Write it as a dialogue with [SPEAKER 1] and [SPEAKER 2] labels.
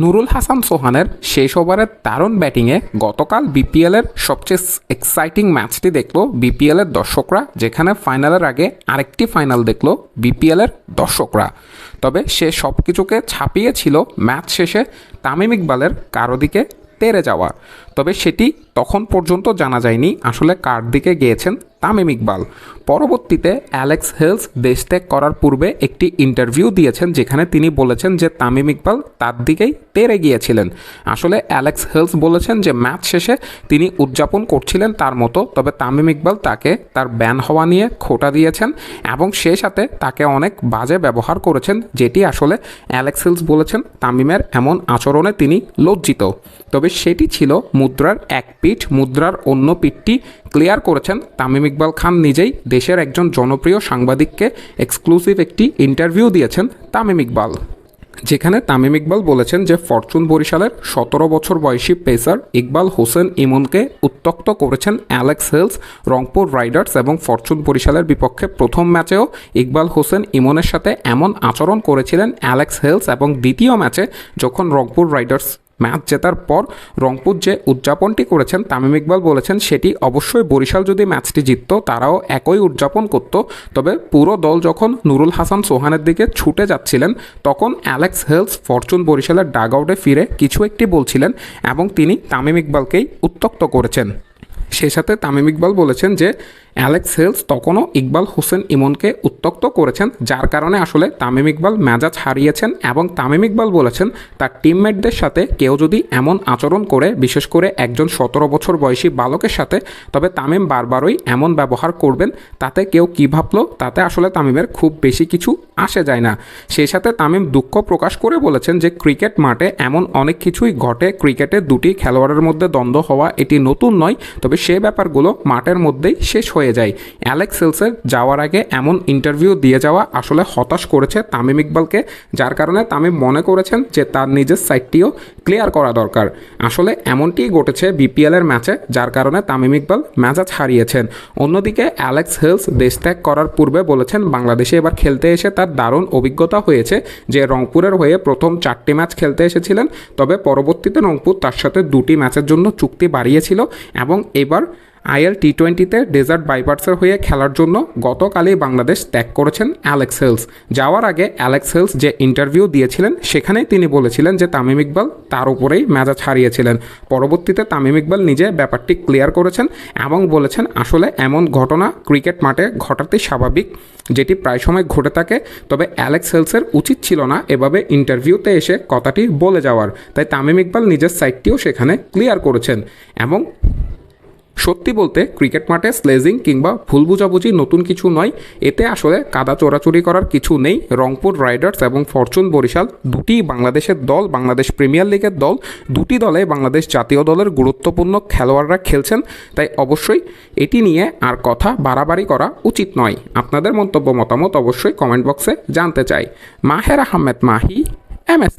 [SPEAKER 1] নুরুল হাসান সোহানের শেষ ওভারের দারুণ ব্যাটিংয়ে গতকাল বিপিএলের সবচেয়ে এক্সাইটিং ম্যাচটি দেখল বিপিএলের দর্শকরা, যেখানে ফাইনালের আগে আরেকটি ফাইনাল দেখল বিপিএলের দর্শকরা। তবে সে সব কিছুকে ছাপিয়েছিল ম্যাচ শেষে তামিম ইকবালের কারও দিকে তেরে যাওয়া। তবে সেটি তখন পর্যন্ত জানা যায়নি আসলে কার দিকে গিয়েছেন তামিম ইকবাল। পরবর্তীতে অ্যালেক্স হেলস দেশ ত্যাগ করার পূর্বে একটি ইন্টারভিউ দিয়েছেন যেখানে তিনি বলেছেন যে তামিম ইকবাল তার দিকেই তেরে গিয়েছিলেন। আসলে অ্যালেক্স হেলস বলেছেন যে ম্যাচ শেষে তিনি উদযাপন করছিলেন তার মতো, তবে তামিম ইকবাল তাকে তার ব্যান হওয়া নিয়ে খোটা দিয়েছেন এবং সে সাথে তাকে অনেক বাজে ব্যবহার করেছেন, যেটি আসলে অ্যালেক্স হেলস বলেছেন তামিমের এমন আচরণে তিনি লজ্জিত। তবে সেটি ছিল মুদ্রার এক পিঠ, মুদ্রার অন্য পিঠটি ক্লিয়ার করেছেন তামিম ইকবাল খান নিজেই। দেশের একজন জনপ্রিয় সাংবাদিককে এক্সক্লুসিভ একটি ইন্টারভিউ দিয়েছেন তামিম ইকবাল। যেখানে তামিম ইকবাল বলেছেন যে, ফরচুন বরিশালের সতেরো বছর বয়সী পেসার ইকবাল হোসেন ইমনকে উত্তক্ত করেছেন অ্যালেক্স হেলস, রংপুর রাইডার্স এবং ফরচুন বরিশালের বিপক্ষে প্রথম ম্যাচেও ইকবাল হোসেন ইমনের সাথে এমন আচরণ করেছিলেন অ্যালেক্স হেলস এবং দ্বিতীয় ম্যাচে যখন রংপুর রাইডার্স ম্যাচ জেতার পর রংপুর যে উদযাপনটি করেছেন, তামিম ইকবাল বলেছেন, সেটি অবশ্যই বরিশাল যদি ম্যাচটি জিতত, তারাও একই উদযাপন করত। তবে পুরো দল যখন নুরুল হাসান সোহানের দিকে ছুটে যাচ্ছিলেন, তখন অ্যালেক্স হেলস ফরচুন বরিশালের ডাগ আউটে ফিরে কিছু একটি বলছিলেন এবং তিনি তামিম ইকবালকেই উত্তক্ত করেছেন। সেই সাথে তামিম ইকবাল বলেছেন যে, অ্যালেক্স হেলস তখনও ইকবাল হোসেন ইমনকে উত্তক্ত করেছেন, যার কারণে আসলে তামিম ইকবাল মেজাজ হারিয়েছেন এবং তামিম ইকবাল বলেছেন, তার টিমমেটদের সাথে কেউ যদি এমন আচরণ করে, বিশেষ করে একজন সতেরো বছর বয়সী বালকের সাথে, তবে তামিম বারবারই এমন ব্যবহার করবেন, তাতে কেউ কী ভাবলো, তাতে আসলে তামিমের খুব বেশি কিছু আসে যায় না। সেই সাথে তামিম দুঃখ প্রকাশ করে বলেছেন যে, ক্রিকেট মাঠে এমন অনেক কিছুই ঘটে, ক্রিকেটে দুটি খেলোয়াড়ের মধ্যে দ্বন্দ্ব হওয়া এটি নতুন নয়, তবে সে ব্যাপারগুলো মাঠের মধ্যেই শেষ হয়ে যায়। অ্যালেক্স সেলসের যাওয়ার আগে এমন ইন্টারভিউ দিয়ে যাওয়া আসলে হতাশ করেছে তামিম ইকবালকে, যার কারণে তামিম মনে করেছেন যে তার নিজের সাইডটিও ক্লিয়ার করা দরকার। আসলে এমনটিই ঘটেছে বিপিএলের ম্যাচে, যার কারণে তামিম ইকবাল ম্যাজাজ হারিয়েছেন। অন্যদিকে অ্যালেক্স হেলস দেশ ত্যাগ করার পূর্বে বলেছেন, বাংলাদেশে এবার খেলতে এসে তার দারুণ অভিজ্ঞতা হয়েছে যে রংপুরের হয়ে প্রথম চারটি ম্যাচ খেলতে এসেছিলেন, তবে পরবর্তীতে রংপুর তার সাথে দুটি ম্যাচের জন্য চুক্তি বাড়িয়েছিল এবং এবার আইএল টি টোয়েন্টিতে ডেজার্ট বাইপার্সের হয়ে খেলার জন্য গতকালই বাংলাদেশ ত্যাগ করেছেন অ্যালেক্স হেলস। যাওয়ার আগে অ্যালেক্স হেলস যে ইন্টারভিউ দিয়েছিলেন, সেখানেই তিনি বলেছিলেন যে তামিম ইকবাল তার উপরেই মেজাজ হারিয়েছিলেন। পরবর্তীতে তামিম ইকবাল নিজে ব্যাপারটি ক্লিয়ার করেছেন এবং বলেছেন, আসলে এমন ঘটনা ক্রিকেট মাঠে ঘটাতে স্বাভাবিক, যেটি প্রায় সময় ঘটে থাকে। তবে অ্যালেক্স হেলসের উচিত ছিল না এভাবে ইন্টারভিউতে এসে কথাটি বলে যাওয়ার। তাই তামিম ইকবাল নিজের সাইটটিও সেখানে ক্লিয়ার করেছেন এবং সত্যি বলতে ক্রিকেট মাঠে স্লেজিং কিংবা ভুল বুঝাবুঝি নতুন কিছু নয়। এতে আসলে কাদা চোরাচুরি করার কিছু নেই। রংপুর রাইডার্স এবং ফরচুন বরিশাল দুটি বাংলাদেশের দল, বাংলাদেশ প্রিমিয়ার লিগের দল, দুটি দলে বাংলাদেশ জাতীয় দলের গুরুত্বপূর্ণ খেলোয়াড়রা খেলছেন। তাই অবশ্যই এটি নিয়ে আর কথা বাড়াবাড়ি করা উচিত নয়। আপনাদের মন্তব্য মতামত অবশ্যই কমেন্ট বক্সে জানতে চাই। Maher Ahmed Mahi, M S